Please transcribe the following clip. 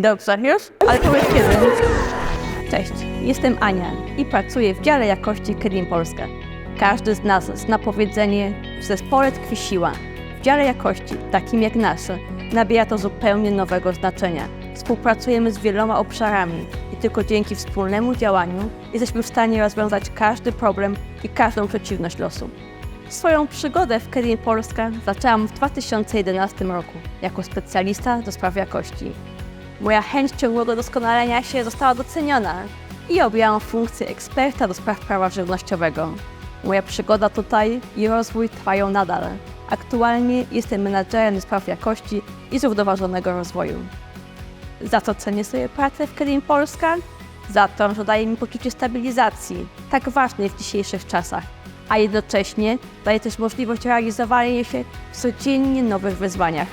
Dobrze, już? Ale powiedz kiedy. Cześć, jestem Ania i pracuję w dziale jakości Kedin Polska. Każdy z nas zna powiedzenie w zespole tkwi siła. W dziale jakości, takim jak nasz, nabiera to zupełnie nowego znaczenia. Współpracujemy z wieloma obszarami i tylko dzięki wspólnemu działaniu jesteśmy w stanie rozwiązać każdy problem i każdą przeciwność losu. Swoją przygodę w Kedin Polska zaczęłam w 2011 roku jako specjalista do spraw jakości. Moja chęć ciągłego doskonalenia się została doceniona i objęłam funkcję eksperta do spraw prawa żywnościowego. Moja przygoda tutaj i rozwój trwają nadal. Aktualnie jestem menadżerem spraw jakości i zrównoważonego rozwoju. Za co cenię sobie pracę w Kedin Polska? Za to, że daje mi poczucie stabilizacji, tak ważnej w dzisiejszych czasach, a jednocześnie daje też możliwość realizowania się w codziennie nowych wyzwaniach.